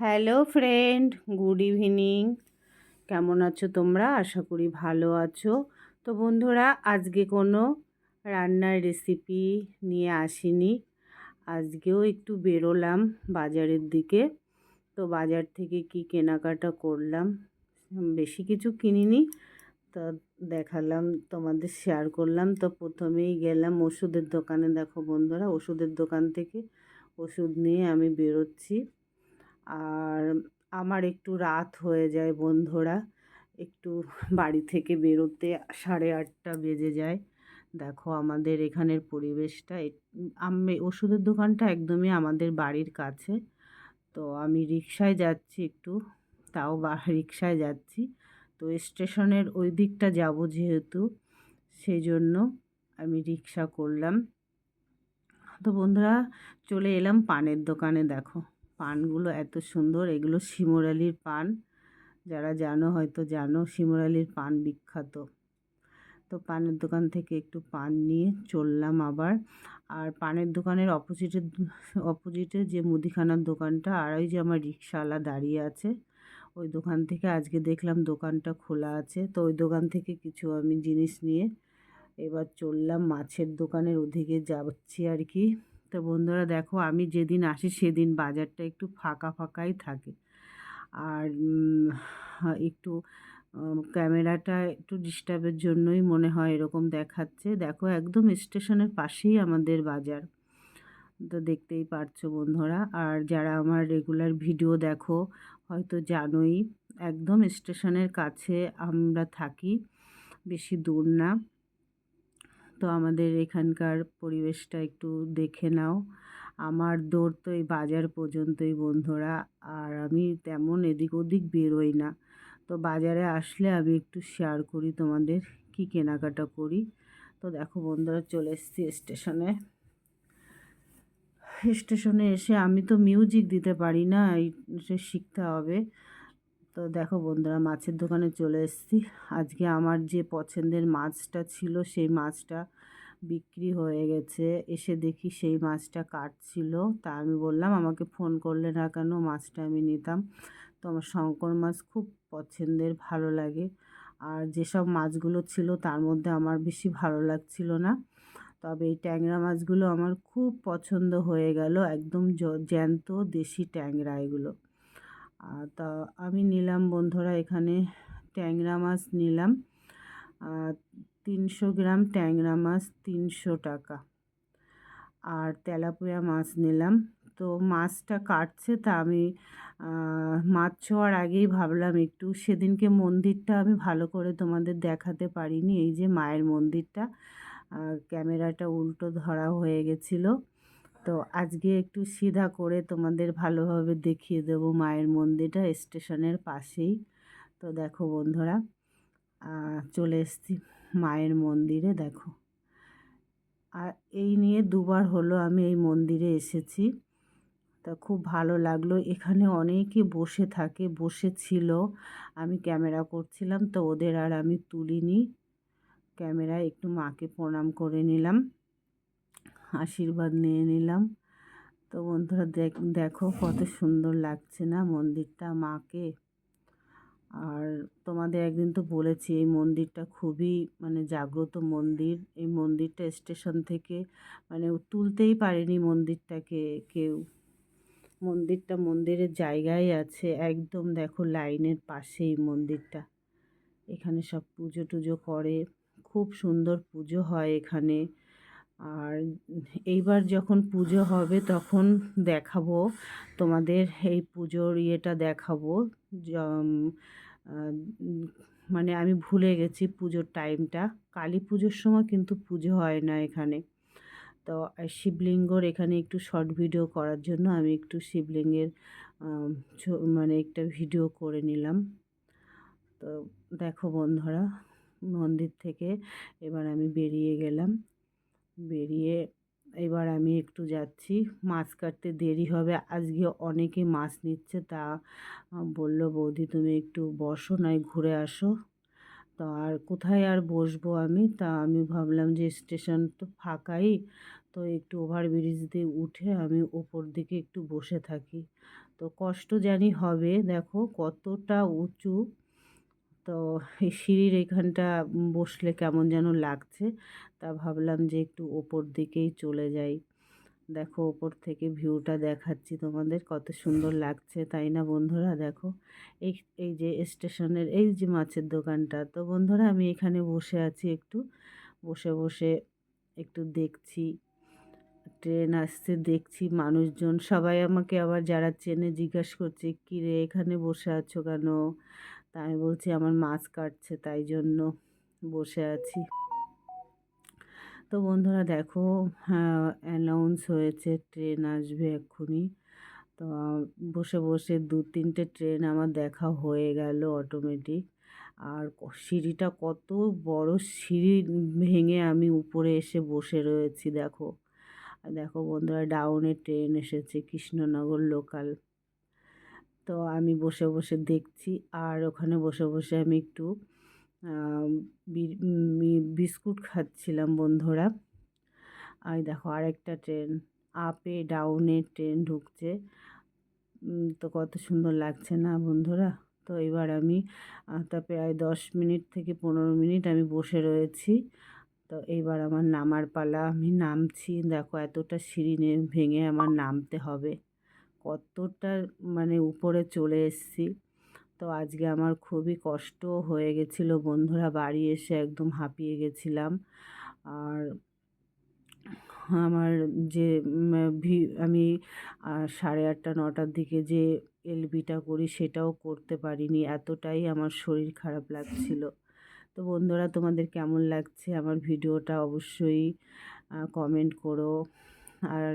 Hello friend, good evening. কেমন আছো তোমরা? আশা করি ভালো আছো। তো বন্ধুরা, আজকে কোনো রান্নার রেসিপি নিয়ে আসিনি। আজকেও একটু বেরোলাম বাজারের দিকে। তো বাজার থেকে কি কেনাকাটা করলাম, বেশি কিছু কিনিনি। তো দেখালাম, তোমাদের শেয়ার করলাম। তো প্রথমেই গেলাম ওষুধের দোকানে। দেখো বন্ধুরা, ওষুধের দোকান থেকে ওষুধ নিয়ে আমি বেরোচ্ছি। আর আমার একটু রাত হয়ে যায় বন্ধুরা। একটু বাড়ি থেকে বেরোতে সাড়ে আটটা বেজে যায়। দেখো আমাদের এখানের পরিবেশটা আমি ওষুধের দোকানটা একদমই আমাদের বাড়ির কাছে। তো আমি রিক্সায় যাচ্ছি একটু, তাও বা রিক্সায় যাচ্ছি। তো স্টেশনের ওই দিকটা যাব যেহেতু, সেই জন্য আমি রিক্সা করলাম। তো বন্ধুরা চলে এলাম পানের দোকানে, দেখো। পানগুলো এত সুন্দর। এগুলো শিমরালির পান। যারা জানো হয়তো জানো, শিমরালির পান বিখ্যাত। তো পানের দোকান থেকে একটু পান নিয়ে চললাম আবার। আর পানের দোকানের অপোজিটের অপোজিটে যে মুদিখানার দোকানটা, আর ওই যে আমার রিক্সাওয়ালা দাঁড়িয়ে আছে, ওই দোকান থেকে আজকে দেখলাম দোকানটা খোলা আছে। তো ওই দোকান থেকে কিছু আমি জিনিস নিয়ে এবার চললাম মাছের দোকানের ওদিকে যাচ্ছি আর কি। তো বন্ধুরা দেখো, আমি যেদিন আসি সেদিন বাজারটা একটু ফাঁকা ফাঁকাই থাকে। আর একটু ক্যামেরাটা একটু ডিস্টার্বের জন্যই মনে হয় এরকম দেখাচ্ছে। দেখো, একদম স্টেশনের পাশেই আমাদের বাজার। তো দেখতেই পারছ বন্ধুরা। আর যারা আমার রেগুলার ভিডিও দেখো, হয়তো জানোই, একদম স্টেশনের কাছে আমরা থাকি, বেশি দূর না। তো আমাদের এখানকার পরিবেশটা একটু দেখে নাও। আমার দৌড় তো এই বাজার পর্যন্তই বন্ধুরা, আর আমি তেমন এদিক ওদিক বেরোই না। তো বাজারে আসলে আমি একটু শেয়ার করি তোমাদের কি কেনাকাটা করি। তো দেখো বন্ধুরা, চলে এসেছি স্টেশনে স্টেশনে এসে আমি তো মিউজিক দিতে পারি না, এই শিখতে হবে। তো দেখো বন্ধুরা, মাছের দোকানে চলে এসেছি। আজকে আমার যে পছন্দের মাছটা ছিল, সেই মাছটা বিক্রি হয়ে গেছে। এসে দেখি সেই মাছটা কাটছিল। তা আমি বললাম, আমাকে ফোন করলে না কেন? মাছটা আমি নিতাম। তো আমার শঙ্কর মাছ খুব পছন্দের, ভালো লাগে। আর যেসব মাছগুলো ছিল, তার মধ্যে আমার বেশি ভালো লাগছিল না। তবে এই ট্যাংরা মাছগুলো আমার খুব পছন্দ হয়ে গেল। একদম জ্যান্ত দেশি ট্যাংরা এগুলো। তা আমি নিলাম বন্ধুরা এখানে ট্যাংরা মাছ নিলাম। তিনশো গ্রাম ট্যাংরা মাছ তিনশো টাকা। আর তেলাপুয়া মাছ নিলাম। তো মাছটা কাটছে তা আমি মাছ ছোঁয়ার আগেই ভাবলাম একটু সেদিনকে মন্দিরটা আমি ভালো করে তোমাদের দেখাতে পারিনি। এই যে মায়ের মন্দিরটা ক্যামেরাটা উল্টো ধরা হয়ে গেছিল। তো আজকে একটু সিধা করে তোমাদের ভালোভাবে দেখিয়ে দেব মায়ের মন্দিরটা স্টেশনের পাশেই। তো দেখো বন্ধুরা চলে এসছি মায়ের মন্দিরে, দেখো। আর এই নিয়ে দুবার হলো আমি এই মন্দিরে এসেছি। তা খুব ভালো লাগল, এখানে অনেকে বসে থাকে, বসে ছিল। আমি ক্যামেরা করছিলাম, তো ওদের আর আমি তুলিনি। ক্যামেরায় একটু মাকে প্রণাম করে নিলাম। আশীর্বাদ নিয়ে নিলাম। তো বন্ধুরা দেখ কত সুন্দর লাগছে না মন্দিরটা মাকে? আর তোমাদের একদিন তো বলেছি, এই মন্দিরটা খুবই মানে জাগ্রত মন্দির। এই মন্দিরটা স্টেশন থেকে মানে তুলতেই পারেনি মন্দিরটাকে কেউ। মন্দিরটা মন্দিরের জায়গায় আছে, একদম দেখো লাইনের পাশেই মন্দিরটা। এখানে সব পুজো টুজো করে। খুব সুন্দর পুজো হয় এখানে। আর এইবার যখন পুজো হবে তখন দেখাবো, তোমাদের এই পুজোর ইয়েটা দেখাবো। মানে আমি ভুলে গেছি পুজোর টাইমটা। কালী পুজোর সময় কিন্তু পুজো হয় না এখানে। তো শিবলিঙ্গর এখানে একটু শর্ট ভিডিও করার জন্য আমি একটু শিবলিঙ্গের মানে একটা ভিডিও করে নিলাম। তো দেখো বন্ধুরা, মন্দির থেকে এবার আমি বেরিয়ে গেলাম। বেরিয়ে এবার আমি একটু যাচ্ছি। মাছ কাটতে দেরি হবে। আজকে অনেকে মাছ নিচ্ছে, তা বলল, বৌদি, তুমি একটু বসো, নয় ঘুরে আসো। তো আর কোথায় আর বসবো আমি? তা আমি ভাবলাম যে স্টেশন তো ফাঁকাই, তো একটু ওভারব্রিজ দিয়ে উঠে আমি ওপর দিকে একটু বসে থাকি। তো কষ্ট জানি হবে, দেখো কতটা উঁচু। তো এই সিঁড়ির এখানটা বসলে কেমন যেন লাগছে। তা ভাবলাম যে একটু ওপর দিকেই চলে যাই। দেখো, ওপর থেকে ভিউটা দেখাচ্ছি তোমাদের, কত সুন্দর লাগছে, তাই না বন্ধুরা? দেখো, এই এই যে স্টেশনের, এই যে মাছের দোকানটা, তো বন্ধুরা আমি এখানে বসে আছি একটু, বসে বসে একটু দেখছি। ট্রেন আসছে, দেখছি মানুষজন, সবাই আমাকে আবার যারা চেনে জিজ্ঞাসা করছে কী রে এখানে বসে আছো কেন? তা আমি বলছি আমার মাছ কাটছে, তাই জন্য বসে আছি। তো বন্ধুরা দেখো অ্যানাউন্স হয়েছে ট্রেন আসবে এক্ষুনি। তো বসে বসে দু তিনটে ট্রেন আমার দেখা হয়ে গেল অটোমেটিক আর সিঁড়িটা কত বড় সিঁড়ি ভেঙে আমি উপরে এসে বসে রয়েছি, দেখো। দেখো বন্ধুরা ডাউনে ট্রেন এসেছে, কৃষ্ণনগর লোকাল তো আমি বসে বসে দেখছি। আর ওখানে বসে বসে আমি একটু বিস্কুট খাচ্ছিলাম বন্ধুরা। আর দেখো, আরেকটা ট্রেন আপে ডাউনে ট্রেন ঢুকছে। তো কত সুন্দর লাগছে না বন্ধুরা? তো এবার আমি তা প্রায় দশ মিনিট থেকে পনেরো মিনিট আমি বসে রয়েছি। তো এইবার আমার নামার পালা, আমি নামছি। দেখো, এতটা সিঁড়ি ভেঙে আমার নামতে হবে। কতটা মানে উপরে চলে এসেছি। তো আজকে আমার খুবই কষ্ট হয়ে গেছিল। বন্ধুরা বাড়ি এসে একদম হাঁপিয়ে গেছিলাম। আর আমার যে আমি সাড়ে আটটা, নটার দিকে যে এলবিটা করি সেটাও করতে পারিনি। এতটাই আমার শরীর খারাপ লাগছিল। তো বন্ধুরা তোমাদের কেমন লাগছে? আমার ভিডিওটা অবশ্যই কমেন্ট করো। আর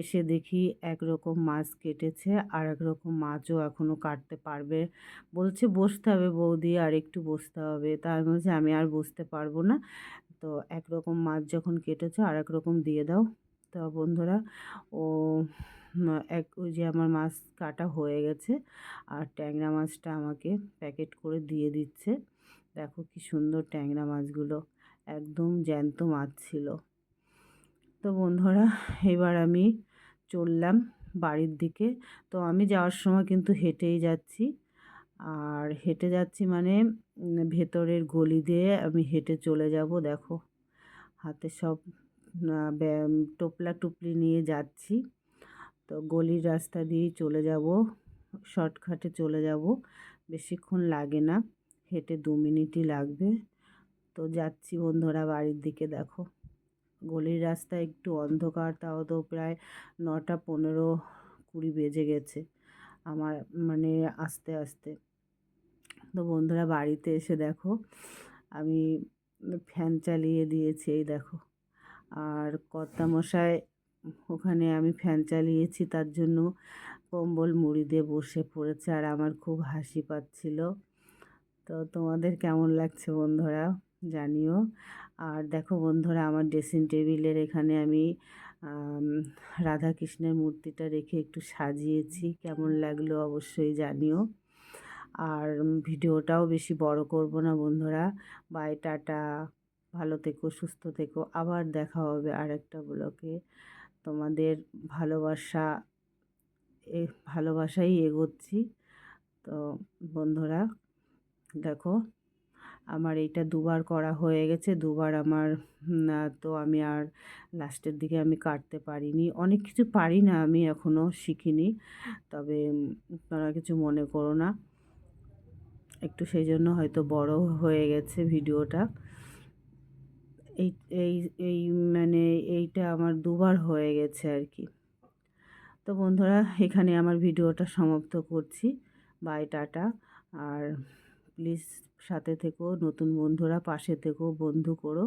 এসে দেখি একরকম মাছ কেটেছে আর এক রকম মাছও এখনও কাটতে পারবে। বলছে, বসতে হবে বৌদি, আর একটু বসতে হবে। তা আমি বলছি, আমি আর বসতে পারব না। তো একরকম মাছ যখন কেটেছে, আর এক রকম দিয়ে দাও। তো বন্ধুরা, ও এক, ওই যে আমার মাছ কাটা হয়ে গেছে আর ট্যাংরা মাছটা আমাকে প্যাকেট করে দিয়ে দিচ্ছে। দেখো কি সুন্দর ট্যাংরা মাছগুলো, একদম জ্যান্ত মাছ ছিল। তো বন্ধুরা, এবার আমি চললাম বাড়ির দিকে। তো আমি যাওয়ার সময় কিন্তু হেঁটেই যাচ্ছি। আর হেঁটে যাচ্ছি মানে ভেতরের গলি দিয়ে আমি হেঁটে চলে যাব, দেখো। হাতে সব টোপলা টুপলি নিয়ে যাচ্ছি। তো গলির রাস্তা দিয়েই চলে যাব, শর্টকাটে চলে যাব। বেশিক্ষণ লাগে না, হেঁটে দু মিনিটই লাগবে। তো যাচ্ছি বন্ধুরা বাড়ির দিকে, দেখো। গলির রাস্তা একটু অন্ধকার, তাও তো প্রায় নটা পনেরো কুড়ি বেজে গেছে আমার মানে আস্তে আস্তে। তো বন্ধুরা বাড়িতে এসে দেখো, আমি ফ্যান চালিয়ে দিয়েছি, এই দেখো। আর কর্তামশাই, ওখানে আমি ফ্যান চালিয়েছি, তার জন্য কম্বল মুড়ি দিয়ে বসে পড়েছে আর আমার খুব হাসি পাচ্ছিল। তো তোমাদের কেমন লাগছে বন্ধুরা জানিও। আর দেখো বন্ধুরা, আমার ড্রেসিং টেবিলের এখানে আমি রাধা কৃষ্ণের মূর্তিটা রেখে একটু সাজিয়েছি। কেমন লাগল অবশ্যই জানিও। আর ভিডিওটাও বেশি বড় করব না বন্ধুরা। Bye tata. ভালো থেকো, সুস্থ থেকো। আবার দেখা হবে আর একটা ব্লকে তোমাদের ভালোবাসা, এ, ভালোবাসাই এগোচ্ছি। তো বন্ধুরা, দেখো আমার এইটা দুবার করা হয়ে গেছে, দুবার আমার তো আমি আর লাস্টের দিকে আমি কাটতে পারিনি। অনেক কিছু পারি না আমি এখনও শিখিনি, তবে আপনারা কিছু মনে করো না। একটু সেই জন্য হয়তো বড় হয়ে গেছে ভিডিওটা। এই এই এই মানে এইটা আমার দুবার হয়ে গেছে আর কি। তো বন্ধুরা, এখানে আমার ভিডিওটা সমাপ্ত করছি। By, tata. আর প্লিজ সাথে থেকো, নতুন বন্ধুরা পাশে থেকো, বন্ধু করো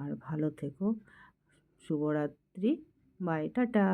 আর ভালো থেকো। শুভরাত্রি, বাই, টাটা।